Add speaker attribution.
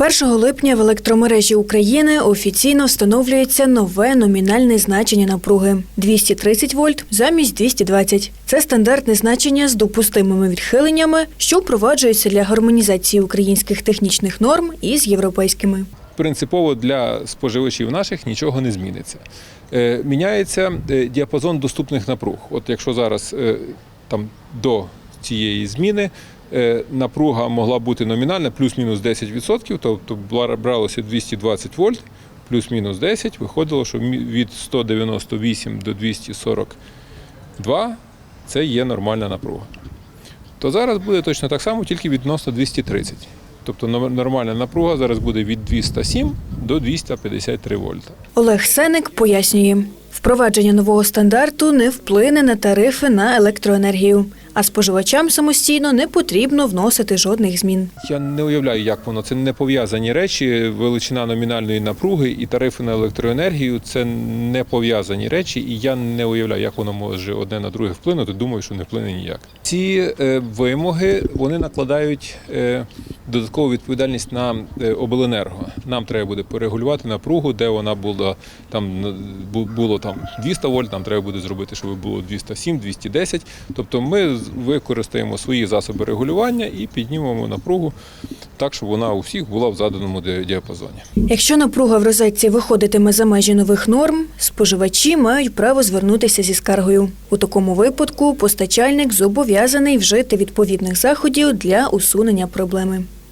Speaker 1: 1 липня в електромережі України офіційно встановлюється нове номінальне значення напруги 230 вольт замість 220. Це стандартне значення з допустимими відхиленнями, що впроваджується для гармонізації українських технічних норм із європейськими.
Speaker 2: принципово для споживачів наших нічого не зміниться. Е, Міняється е, діапазон доступних напруг. От якщо зараз е, там до цієї зміни напруга могла бути номінальна плюс-мінус 10%, тобто бралося 220 вольт, плюс-мінус 10, виходило, що від 198 до 242 це є нормальна напруга. То зараз буде точно так само, тільки відносно 230. Тобто нормальна напруга зараз буде від 207 до 253 вольта.
Speaker 1: Олег Сеник пояснює, впровадження нового стандарту не вплине на тарифи на електроенергію, а споживачам самостійно не потрібно вносити жодних змін.
Speaker 2: Я не уявляю, як воно. Це не пов'язані речі. Величина номінальної напруги і тарифи на електроенергію це не пов'язані речі, і я не уявляю, як воно може одне на друге вплинути. Думаю, що не вплине ніяк. Ці е, вимоги вони накладають е, додаткову відповідальність на е, обленерго. Нам треба буде порегулювати напругу, де вона була там було там 200 вольт. Нам треба буде зробити, щоб було 207, 210. Тобто ми використаємо свої засоби регулювання і піднімемо напругу так, щоб вона у всіх була в заданому діапазоні.
Speaker 1: Якщо напруга в розетці виходитиме за межі нових норм, споживачі мають право звернутися зі скаргою. У такому випадку постачальник зобов'язаний вжити відповідних заходів для усунення проблеми.